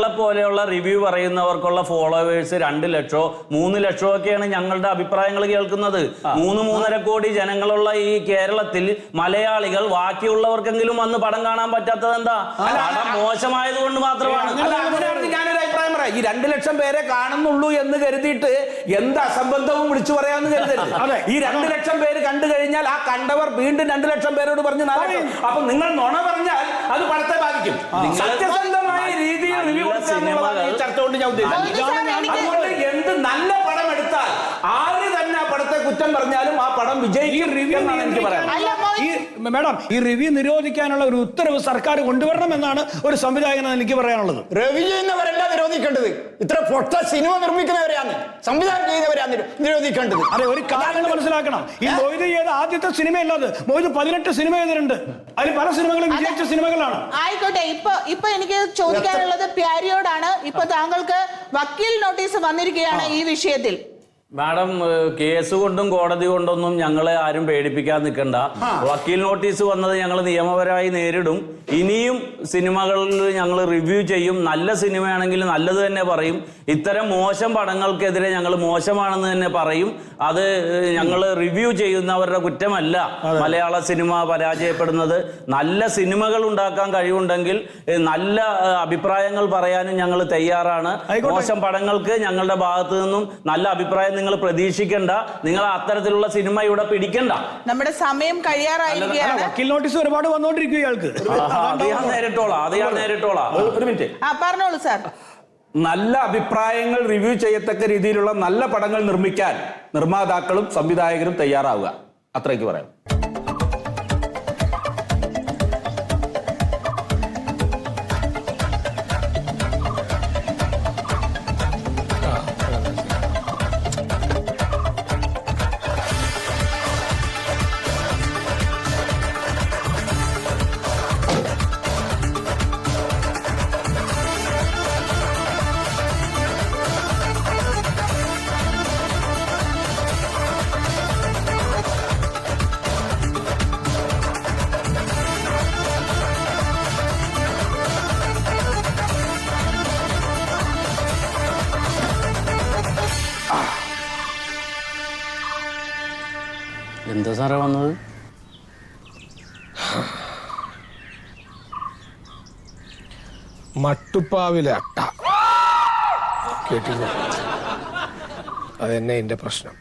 നിങ്ങളെ പോലെയുള്ള review പറയുന്നവർക്കുള്ള followers രണ്ട് ലക്ഷോ മൂന്ന് ലക്ഷോ ഒക്കെയാണ് ഞങ്ങളുടെ അഭിപ്രായങ്ങൾ കേൾക്കുന്നത്. മൂന്ന് മൂന്നര കോടി ജനങ്ങളുള്ള ഈ കേരളത്തിൽ മലയാളികൾ ബാക്കിയുള്ളവർക്കെങ്കിലും വന്ന് പടം കാണാൻ പറ്റാത്തത് എന്താ? പടം മോശമായത് കൊണ്ട് മാത്രമാണ്. ഈ രണ്ട് ലക്ഷം പേരെ കാണുന്നുള്ളൂ എന്ന് കരുതിയിട്ട് എന്ത് അസംബന്ധവും വിളിച്ചു പറയാന്ന് കരുതരുത്. ഈ രണ്ട് ലക്ഷം പേര് കണ്ടു കഴിഞ്ഞാൽ ആ കണ്ടവർ വീണ്ടും രണ്ട് ലക്ഷം പേരോട് പറഞ്ഞു നാളെ. അപ്പൊ നിങ്ങൾ നുണ പറഞ്ഞാൽ അത് പടത്തെ ബാധിക്കും. നിങ്ങൾ- സിനിമകൾ- ചർച്ച കൊണ്ട് ഞാൻ അതുകൊണ്ട് എന്ത് നല്ല പടം എടുത്താൽ ആര് തന്നെ ആ പടത്തെ കുറ്റം പറഞ്ഞാലും ആ പടം വിജയിക്കും റിവ്യൂ എന്നാണ് എനിക്ക് പറയാൻ മാഡം ഈ റിവ്യൂ നിരോധിക്കാനുള്ള ഒരു ഉത്തരവ് സർക്കാർ കൊണ്ടുവരണമെന്നാണ് ഒരു സംവിധായകൻ എനിക്ക് പറയാനുള്ളത്. റിവ്യൂ ചെയ്യുന്നവരല്ല നിരോധിക്കേണ്ടത്. ഇത്ര പൊട്ട സിനിമ നിർമ്മിക്കുന്നവരെയാണ് സംവിധാനം ചെയ്യുന്നവരാണ് നിരോ- നിരോധിക്കേണ്ടത്. അതെ ഒരു കാര്യം മനസ്സിലാക്കണം. ഈ മൊയ്ത് ചെയ്ത ആദ്യത്തെ സിനിമയല്ല അത് മൊയ്ത് പതിനെട്ട് സിനിമ ചെയ്തിട്ടുണ്ട് അതിൽ പല സിനിമകളും വിജയിച്ച സിനിമകളാണ്. ആയിക്കോട്ടെ ഇപ്പൊ ഇപ്പൊ എനിക്ക് ചോദിക്കാനുള്ളത് പ്യാരിയോടാണ്. ഇപ്പൊ താങ്കൾക്ക് വക്കീൽ നോട്ടീസ് വന്നിരിക്കുകയാണ് ഈ വിഷയത്തിൽ. മാഡം കേസ് കൊണ്ടും കോടതി കൊണ്ടൊന്നും ഞങ്ങളെ ആരും പേടിപ്പിക്കാൻ നിൽക്കണ്ട വക്കീൽ നോട്ടീസ് വന്നത് ഞങ്ങൾ നിയമപരമായി നേരിടും. ഇനിയും സിനിമകളിൽ ഞങ്ങൾ റിവ്യൂ ചെയ്യും. നല്ല സിനിമയാണെങ്കിൽ നല്ലത് തന്നെ പറയും. ഇത്തരം മോശം പടങ്ങൾക്കെതിരെ ഞങ്ങൾ മോശമാണെന്ന് തന്നെ പറയും. അത് ഞങ്ങൾ റിവ്യൂ ചെയ്യുന്നവരുടെ കുറ്റമല്ല. മലയാള സിനിമ പരാജയപ്പെടുന്നത്. നല്ല സിനിമകൾ ഉണ്ടാക്കാൻ കഴിവുണ്ടെങ്കിൽ നല്ല അഭിപ്രായങ്ങൾ പറയാനും ഞങ്ങൾ തയ്യാറാണ്. മോശം പടങ്ങൾക്ക് ഞങ്ങളുടെ ഭാഗത്തു നിന്നും നല്ല അഭിപ്രായം നിങ്ങൾ പ്രതീക്ഷിക്കണ്ട. നിങ്ങൾ അത്തരത്തിലുള്ള സിനിമ ഇവിടെ പിടിക്കണ്ട. നമ്മുടെ സമയം കഴിയാറായിരിക്കുകയാണ്. വക്കീൽ നോട്ടീസ് ഒരുപാട് വന്നോണ്ടിരിക്കും ഇയാൾക്ക്. അത് ഞാൻ നേരിട്ടോളാം അത് ഞാൻ നേരിട്ടോളാം. ഒരു മിനിറ്റ്. ആ പറഞ്ഞോളൂ സാർ. നല്ല അഭിപ്രായങ്ങൾ റിവ്യൂ ചെയ്യത്തക്ക രീതിയിലുള്ള നല്ല പടങ്ങൾ നിർമ്മിക്കാൻ നിർമ്മാതാക്കളും സംവിധായകരും തയ്യാറാവുക. അത്രയ്ക്ക് പറയാം. എന്താ സാറേ വന്നത്? മട്ടുപ്പാവിലെ അട്ട. കേട്ടില്ല. അതന്നെ എന്റെ പ്രശ്നം.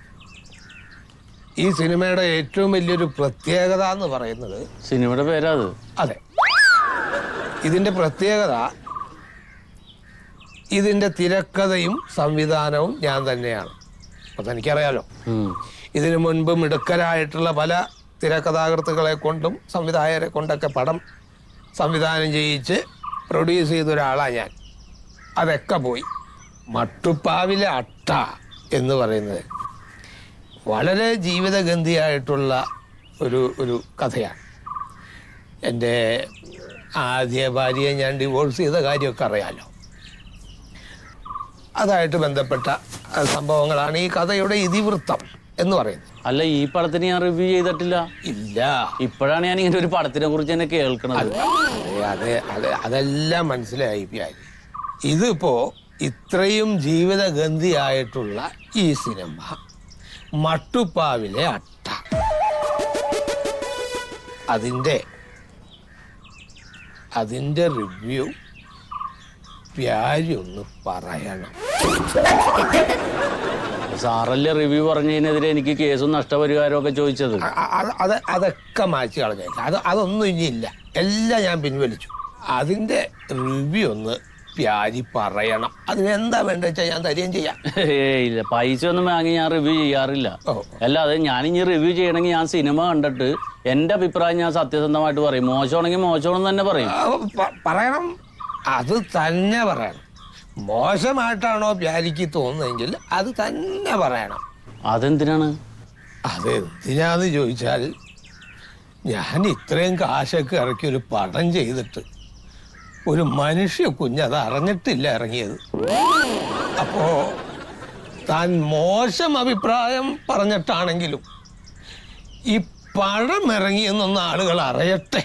ഈ സിനിമയുടെ ഏറ്റവും വലിയൊരു പ്രത്യേകത എന്ന് പറയുന്നത് സിനിമയുടെ പേരാ അത്. അതെ. ഇതിന്റെ പ്രത്യേകത ഇതിന്റെ തിരക്കഥയും സംവിധാനവും ഞാൻ തന്നെയാണ്. അപ്പം തനിക്കറിയാലോ. ഇതിനു മുൻപ് മിടുക്കരായിട്ടുള്ള പല തിരക്കഥാകൃത്തുക്കളെ കൊണ്ടും സംവിധായകരെ കൊണ്ടൊക്കെ പടം സംവിധാനം ചെയ്യിച്ച് പ്രൊഡ്യൂസ് ചെയ്ത ഒരാളാണ് ഞാൻ. അതൊക്കെ പോയി. മട്ടുപ്പാവിലെ അട്ട എന്ന് പറയുന്നത് വളരെ ജീവിതഗന്ധിയായിട്ടുള്ള ഒരു ഒരു കഥയാണ്. എന്റെ ആദ്യ ഭാര്യയെ ഞാൻ ഡിവോഴ്സ് ചെയ്ത കാര്യമൊക്കെ അറിയാമല്ലോ അതായിട്ട് ബന്ധപ്പെട്ട സംഭവങ്ങളാണ് ഈ കഥയുടെ ഇതിവൃത്തം. എന്ന് പറയുന്നത്. അല്ല ഈ പടത്തിന് ഞാൻ റിവ്യൂ ചെയ്തിട്ടില്ല. ഇല്ല. ഇപ്പോഴാണ് ഞാൻ ഇങ്ങനെ ഒരു പടത്തിനെ കുറിച്ച് തന്നെ കേൾക്കണത്. അതെ അതെ അതെ അതെല്ലാം മനസ്സിലായി പ്യാരി ഇതിപ്പോ ഇത്രയും ജീവിതഗന്ധിയായിട്ടുള്ള ഈ സിനിമ മട്ടുപ്പാവിലെ അട്ട. അതിന്റെ അതിന്റെ റിവ്യൂ പ്യാരി ഒന്ന് പറയണം. സാറല്ലേ റിവ്യൂ പറഞ്ഞതിനെതിരെ എനിക്ക് കേസും നഷ്ടപരിഹാരവും ഒക്കെ ചോദിച്ചത് അത് അതൊക്കെ മാറ്റി കളഞ്ഞേക്കാം. അത് അതൊന്നും ഇനിയില്ല എല്ലാം ഞാൻ പിൻവലിച്ചു. അതിന്റെ റിവ്യൂ ഒന്ന് പ്യാരി പറയണം. അതിനെന്താ വേണ്ടത് വെച്ചാൽ ഞാൻ തരികയും ചെയ്യാം. ഏയ് ഇല്ല. പൈസ ഒന്നും വാങ്ങി ഞാൻ റിവ്യൂ ചെയ്യാറില്ല. അല്ലാതെ ഞാൻ ഇനി റിവ്യൂ ചെയ്യണമെങ്കിൽ ഞാൻ സിനിമ കണ്ടിട്ട് എന്റെ അഭിപ്രായം ഞാൻ സത്യസന്ധമായിട്ട് പറയും. മോശമാണെങ്കിൽ മോശമാണെന്ന് തന്നെ പറയും. പറയണം. അത് തന്നെ പറയണം. മോശമായിട്ടാണോ പ്യാരിക്ക് തോന്നുന്നതെങ്കിൽ അത് തന്നെ പറയണം. അതെന്തിനാണ്? അത് എന്തിനാന്ന് ചോദിച്ചാൽ ഞാൻ ഇത്രയും കാശൊക്കെ ഇറക്കി ഒരു പടം ചെയ്തിട്ട് ഒരു മനുഷ്യ കുഞ്ഞ് അത് അറിഞ്ഞിട്ടില്ല ഇറങ്ങിയത്. അപ്പോ താൻ മോശം അഭിപ്രായം പറഞ്ഞിട്ടാണെങ്കിലും ഈ പഴം ഇറങ്ങിയെന്നൊന്ന് ആളുകൾ അറിയട്ടെ.